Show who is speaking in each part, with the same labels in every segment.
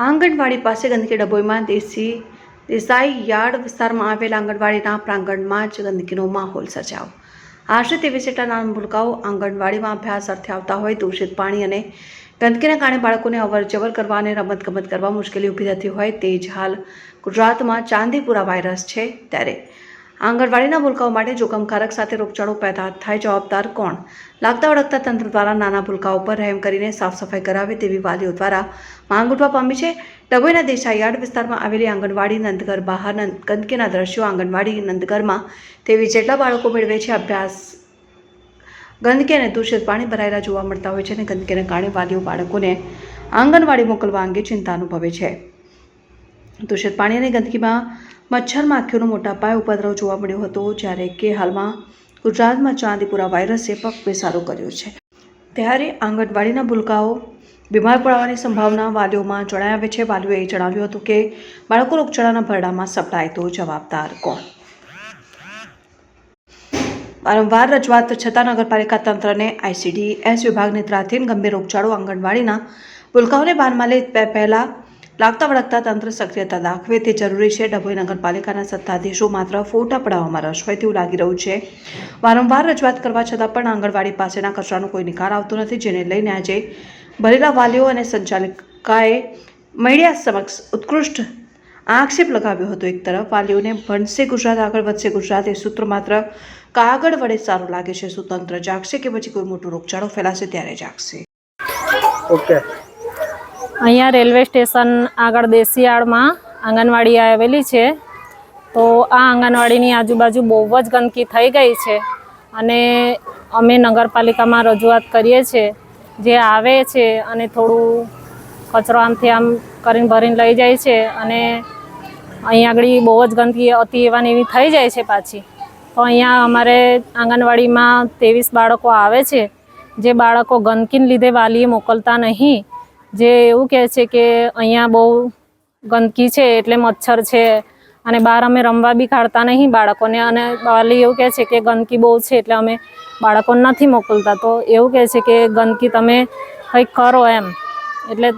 Speaker 1: આંગણવાડી પાસે ગંદકી ડભોઈમાં દેશી દેસાઈ યાર્ડ વિસ્તારમાં આવેલા આંગણવાડીના પ્રાંગણમાં જ ગંદકીનો માહોલ સર્જાયો. આશરે તેવીસ જેટલા નાના ભૂલકાઓ આંગણવાડીમાં અભ્યાસ અર્થે આવતા હોય દૂષિત પાણી અને ગંદકીના કારણે બાળકોને અવરજવર કરવા અને રમતગમત કરવા મુશ્કેલી ઊભી થતી હોય તે જ હાલ ગુજરાતમાં ચાંદીપુરા વાયરસ છે ત્યારે આંગણવાડીના ભૂલકાઓ માટે જોખમકારક સાથે રોગચાળો પેદા થાય જવાબદાર કોણ? લાગતા વળગતા તંત્ર દ્વારા નાના ભૂલકાઓ પર રહેમ કરીને સાફ સફાઈ કરાવે તેવી વાલીઓ દ્વારા માંગ ઉઠવા પામી છે. ડભોઈના દેસાઈયાર્ડ વિસ્તારમાં આવેલી આંગણવાડી નંદઘર બહાર ગંદકીના દ્રશ્યો આંગણવાડી નંદઘરમાં તેવી જેટલા બાળકો મેળવે છે, અભ્યાસ ગંદકી અને દૂષિત પાણી ભરાયેલા જોવા મળતા હોય છે અને ગંદકીને કારણે વાલીઓ બાળકોને આંગણવાડી મોકલવા અંગે ચિંતા અનુભવે છે. દૂષિત પાણી અને ગંદકીમાં મચ્છર માખીઓનો મોટા પાયે ઉપદ્રવ જોવા મળ્યો હતો, જ્યારે કે હાલમાં ગુજરાતમાં ચાંદીપુરા વાયરસે પગ પેસારો કર્યો છે. ત્યારે આંગણવાડીના ભૂલકાઓ, બીમાર પડવાની સંભાવના વાલીઓમાં જણાવે છે. વાલીઓએ જણાવ્યું હતું કે, બાળકો રોગચાળાના ભરડામાં સપડાય તો જવાબદાર કોણ? વારંવાર રજૂઆત છતાં નગરપાલિકા તંત્રને આઈસીડી એસ વિભાગ નેતૃત્વાધીન ગંભીર રોગચાળો આંગણવાડીના ભૂલકાઓને બાનમાં લઈ પહેલા લાગતા વળગતા તંત્ર સક્રિયતા દાખવે તે જરૂરી છે. ડભોઈ નગરપાલિકાના સત્તાધીશો માત્ર ફોટા પડાવવામાં રસ હોય તેવું લાગી રહ્યું છે. વારંવાર રજૂઆત કરવા છતાં પણ આંગણવાડી પાસેના કચરાનો કોઈ નિકાલ આવતો નથી, જેને લઈને આજે ભરેલા વાલીઓ અને સંચાલિકાએ મીડિયા સમક્ષ ઉત્કૃષ્ટ આક્ષેપ લગાવ્યો હતો. એક તરફ, વાલીઓને ભણશે ગુજરાત, આગળ વધશે ગુજરાત એ સૂત્ર માત્ર કાગળ વડે સારું લાગે છે. સુતંત્ર જાગશે કે પછી કોઈ મોટો રોગચાળો ફેલાશે ત્યારે જાગશે?
Speaker 2: ઓકે
Speaker 3: અહીંયા રેલવે સ્ટેશન આગળ દેશિયાળમાં આંગણવાડી આવેલી છે. તો આ આંગણવાડીની આજુબાજુ બહુ જ ગંદકી થઈ ગઈ છે અને અમે નગરપાલિકામાં રજૂઆત કરીએ છીએ. જે આવે છે અને થોડું કચરો આમથી આમ કરીને ભરીને લઈ જાય છે અને અહીંયા આગળ બહુ જ ગંદકી અતિ એવા ને એવી થઈ જાય છે પાછી. તો અહીંયા અમારે આંગણવાડીમાં ત્રેવીસ બાળકો આવે છે. જે બાળકો ગંદકીને લીધે વાલીએ મોકલતા નહીં. જે એવું કહે છે કે અહીંયા બહુ ગંદકી છે, એટલે મચ્છર છે અને બહાર અમે રમવા બી કાઢતા નહીં બાળકોને. અને વાલી એવું કહે છે કે ગંદકી બહુ છે, એટલે અમે બાળકોને નથી મોકલતા. તો એવું કહે છે કે ગંદકી તમે કંઈક કરો એમ. એટલે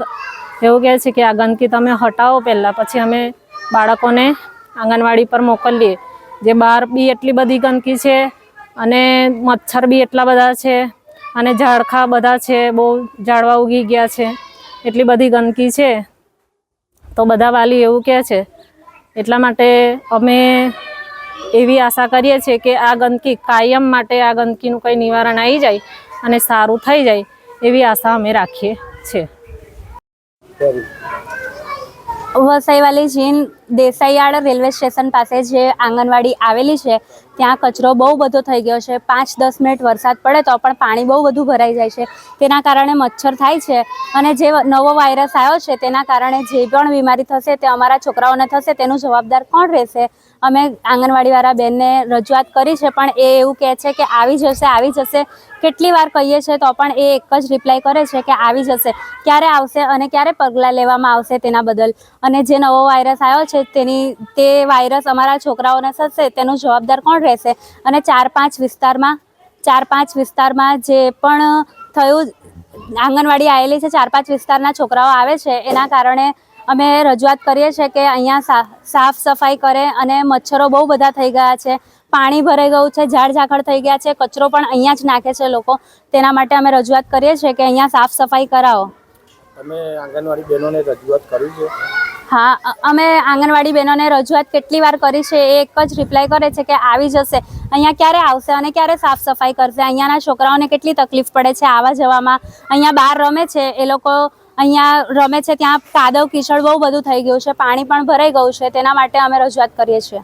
Speaker 3: એવું કહે છે કે આ ગંદકી તમે હટાવો પહેલાં, પછી અમે બાળકોને આંગણવાડી પર મોકલીએ. જે બહાર બી એટલી બધી ગંદકી છે અને મચ્છર બી એટલા બધા છે અને ઝાડખા બધા છે, બહુ ઝાડવા ઉગી ગયા છે. એટલી બધી ગંદકી છે તો બધા વાલી એવું કહે છે. એટલા માટે અમે એવી આશા કરીએ છીએ કે આ ગંદકી કાયમ માટે આ ગંદકીનું કંઈ નિવારણ આવી જાય અને સારું થઈ જાય એવી આશા અમે રાખીએ છીએ.
Speaker 4: વસઈવાલી જીન દેસાઈયાળ રેલવે સ્ટેશન પાસે જે આંગણવાડી આવેલી છે, ત્યાં કચરો બહુ બધો થઈ ગયો છે. પાંચ દસ મિનિટ વરસાદ પડે તો પણ પાણી બહુ બધું ભરાઈ જાય છે. તેના કારણે મચ્છર થાય છે અને જે નવો વાયરસ આવ્યો છે, તેના કારણે જે પણ બીમારી થશે, તે અમારા છોકરાઓને થશે, તેનું જવાબદાર કોણ રહેશે? અમે આંગણવાડીવાળા બેનને રજૂઆત કરી છે, પણ એ એવું કહે છે કે આવી જશે આવી જશે. કેટલી વાર કહીએ છીએ તો પણ એ એક જ રિપ્લાય કરે છે કે આવી જશે. ક્યારે આવશે અને ક્યારે પગલાં લેવામાં આવશે તેના બદલ? અને જે નવો વાયરસ આવ્યો છે તેની, તે વાયરસ અમારા છોકરાઓને થશે, તેનો જવાબદાર કોણ રહેશે? અને ચાર પાંચ વિસ્તારમાં ચાર પાંચ વિસ્તારમાં જે પણ થયું, આંગણવાડી આવેલી છે ચાર પાંચ વિસ્તારના છોકરાઓ આવે છે, એના કારણે અમે રજૂઆત કરીએ છીએ કે અહીંયા સાફ સફાઈ કરે અને મચ્છરો બહુ બધા થઈ ગયા છે, પાણી ભરાઈ ગયું છે, ઝાડ ઝાખડ થઈ ગયા છે, કચરો પણ અહીંયા જ નાખે છે લોકો. તેના માટે અમે રજૂઆત કરીએ છીએ કે અહીંયા સાફ સફાઈ કરાવો.
Speaker 2: અમે આંગણવાડી બહેનોને રજૂઆત કરી છે.
Speaker 4: હા અમે આંગણવાડી બહેનોને રજૂઆત કેટલી વાર કરી છે એ એક જ રિપ્લાય કરે છે કે આવી જશે. અહીંયા ક્યારે આવશે અને ક્યારે સાફ સફાઈ કરશે? અહીંયાના છોકરાઓને કેટલી તકલીફ પડે છે આવવા જવામાં? અહીંયા બહાર રમે છે, એ લોકો અહીંયા રમે છે, ત્યાં કાદવ કીચડ બહુ બધું થઈ ગયું છે, પાણી પણ ભરાઈ ગયું છે, તેના માટે અમે રજૂઆત કરીએ છીએ.